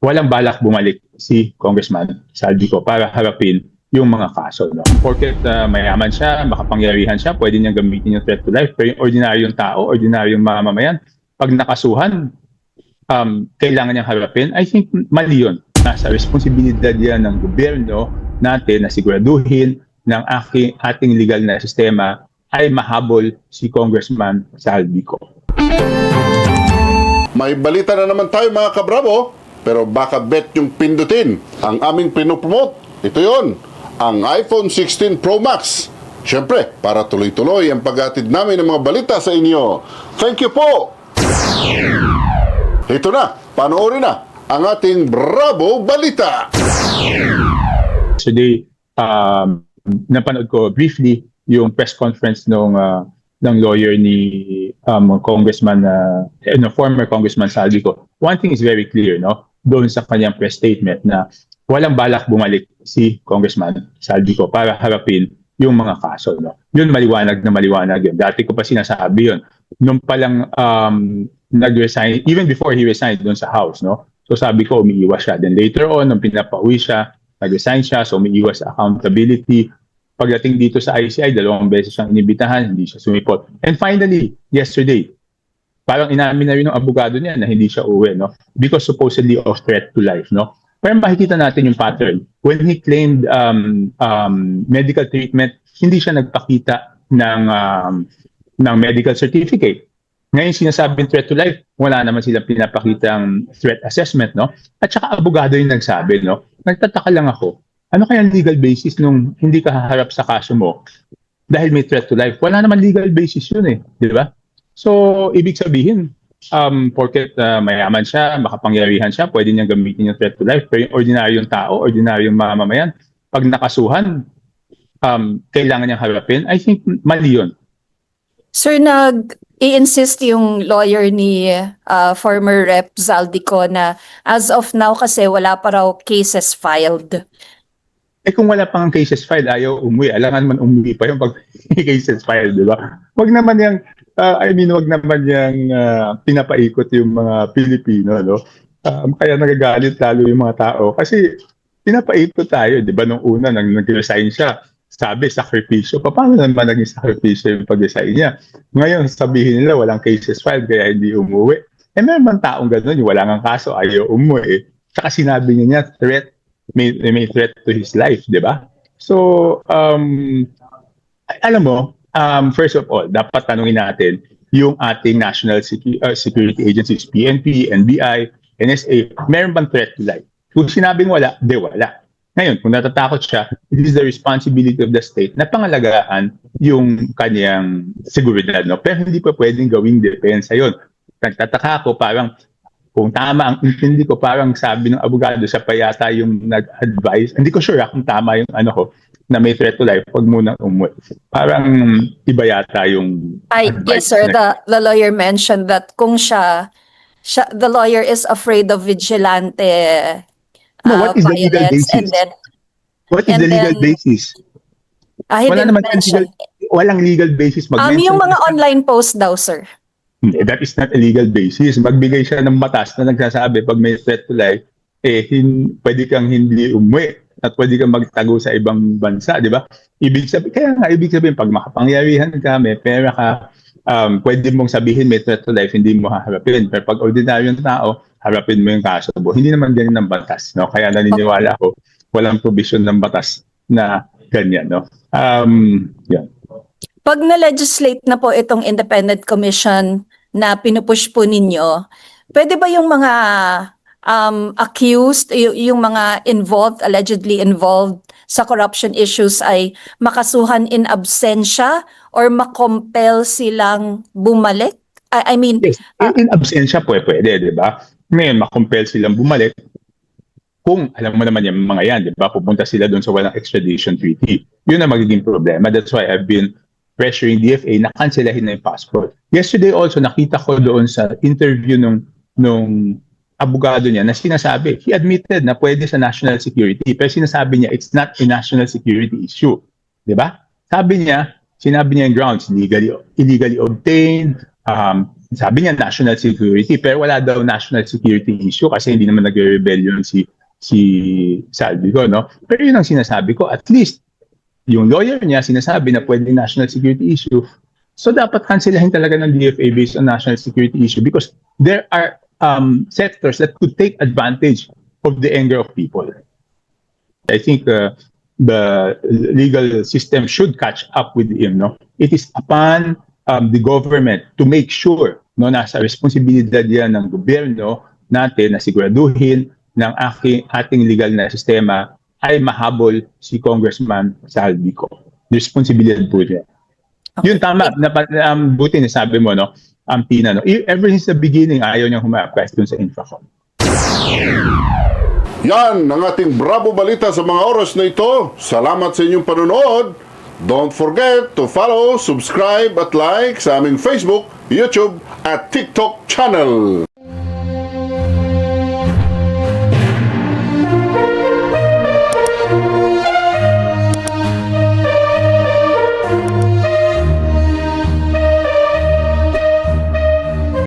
walang balak bumalik si Congressman Saldico para harapin yung mga kaso. No? Porket uh, mayaman siya, makapangyarihan siya, pwede niyang gamitin yung threat to life. Pero yung ordinaryong tao, ordinaryong mamamayan, pag nakasuhan, um, kailangan niyang harapin. I think mali yun. Nasa responsibilidad yan ng gobyerno natin na siguraduhin ng aking, ating legal na sistema ay mahabol si Congressman Saldico. May balita na naman tayo mga kabravo, pero baka bet yung pindutin ang aming pinopromote. Ito yon ang iPhone 16 Pro Max. Siyempre, para tuloy-tuloy ang paghatid namin ng mga balita sa inyo. Thank you po! Ito na, panoorin na ang ating Bravo Balita. Today, um, napanood ko briefly yung press conference nung uh, ng lawyer ni um, Congressman, uh, no, former Congressman Saldico. One thing is very clear, no? Doon sa kanyang press statement na walang balak bumalik si Congressman Saldico para harapin yung mga kaso, no? Yun maliwanag na maliwanag yun. Dati ko pa sinasabi yun. Nung palang um, nag-resign, even before he resigned doon sa House, no? So sabi ko, umiiwas siya. Then later on, nung pinapauwi siya, nag-resign siya, so umiiwas sa accountability. Pagdating dito sa ICI, dalawang beses siyang inibitahan, hindi siya sumipot. And finally, yesterday, parang inamin na rin ng abogado niya na hindi siya uwi, no? Because supposedly of threat to life, no? Pero makikita natin yung pattern. When he claimed um, um, medical treatment, hindi siya nagpakita ng um, ng medical certificate. Ngayon sinasabing threat to life, wala naman silang pinapakitang threat assessment, no? At saka abogado yung nagsabi, no? Nagtataka lang ako, ano kaya legal basis nung hindi ka haharap sa kaso mo dahil may threat to life? Wala naman legal basis yun eh, di ba? So, ibig sabihin, um, porket uh, mayaman siya, makapangyarihan siya, pwede niyang gamitin yung threat to life. Pero yung ordinaryong tao, ordinaryong mamamayan, pag nakasuhan, um, kailangan niyang harapin, I think mali yun. Sir, nag i-insist yung lawyer ni uh, former Rep Zaldico na as of now kasi wala pa raw cases filed. Eh kung wala pang cases filed, ayaw umuwi. Alangan man umuwi pa yung pag cases filed, di ba? Wag naman yung, uh, I mean, wag naman yung uh, pinapaikot yung mga Pilipino, no? Um, kaya nagagalit lalo yung mga tao. Kasi pinapaikot tayo, di ba? Nung una, nang nag-resign siya, sabi, sakripisyo. Pa- Paano naman naging sakripisyo yung pag-resign niya? Ngayon, sabihin nila, walang cases filed, kaya hindi umuwi. Eh, meron man taong gano'n, yung wala nga kaso, ayaw umuwi. Tsaka sinabi niya niya, threat may, may threat to his life, di ba? So, um, alam mo, um, first of all, dapat tanungin natin yung ating national secu- uh, security agencies, PNP, NBI, NSA, meron bang threat to life? Kung sinabing wala, de wala. Ngayon, kung natatakot siya, it is the responsibility of the state na pangalagaan yung kanyang seguridad. No? Pero hindi pa pwedeng gawing depensa yun. Nagtataka ako, parang kung tama ang intindi ko, parang sabi ng abogado sa payata yung nag-advise. Hindi ko sure ah, kung tama yung ano ko, na may threat to life, huwag munang umuwi. Parang iba yata yung advice yes sir, the, the lawyer mentioned that kung siya, siya the lawyer is afraid of vigilante No, uh, what is the legal basis? and then What is the legal then- basis? ah, he Wala naman mention. legal, walang legal basis Um, mag-mention. yung mga online post daw sir. That is not a legal basis. Magbigay siya ng batas na nagsasabi pag may threat to life, eh, hin, pwede kang hindi umuwi at pwede kang magtago sa ibang bansa, di ba? Ibig sabihin, kaya nga, ibig sabihin, pag makapangyarihan ka, may pera ka, um, pwede mong sabihin may threat to life, hindi mo haharapin. Pero pag ordinaryong tao, harapin mo yung kaso mo. Hindi naman ganyan ang batas, no? Kaya naniniwala ako, walang provision ng batas na ganyan, no? Um, yan. Pag na-legislate na po itong independent commission na pinupush po ninyo, pwede ba yung mga um, accused, yung mga involved, allegedly involved sa corruption issues ay makasuhan in absentia or makompel silang bumalik? I, I mean, Yes, in, in absensya pwede, pwede, di ba? Ngayon, makompel silang bumalik. Kung alam mo naman yung mga yan, di ba? Pupunta sila doon sa walang extradition treaty. Yun ang magiging problema. That's why I've been pressuring DFA na kanselahin na yung passport. Yesterday also, nakita ko doon sa interview nung, nung abogado niya na sinasabi, he admitted na pwede sa national security, pero sinasabi niya, it's not a national security issue. Di ba? Sabi niya, sinabi niya yung grounds, legally, illegally obtained, um, sabi niya national security pero wala daw national security issue kasi hindi naman nagre-rebellion si si Saldico no pero yun ang sinasabi ko at least yung lawyer niya sinasabi na pwede national security issue so dapat kanselahin talaga ng DFA based on national security issue because there are um, sectors that could take advantage of the anger of people I think uh, the legal system should catch up with him. No, it is upon um, the government to make sure no nasa responsibilidad yan ng gobyerno natin na siguraduhin ng aking ating legal na sistema ay mahabol si Congressman Saldico. Responsibilidad po niya. Yun tama. Napa, um, buti na sabi mo, no? Ang Pina, no? Ever since the beginning, ayaw niyang humapres dun sa Infracom. Yan ang ating Bravo Balita sa mga oras na ito. Salamat sa inyong panonood. Don't forget to follow, subscribe at like sa aming Facebook, YouTube at TikTok channel.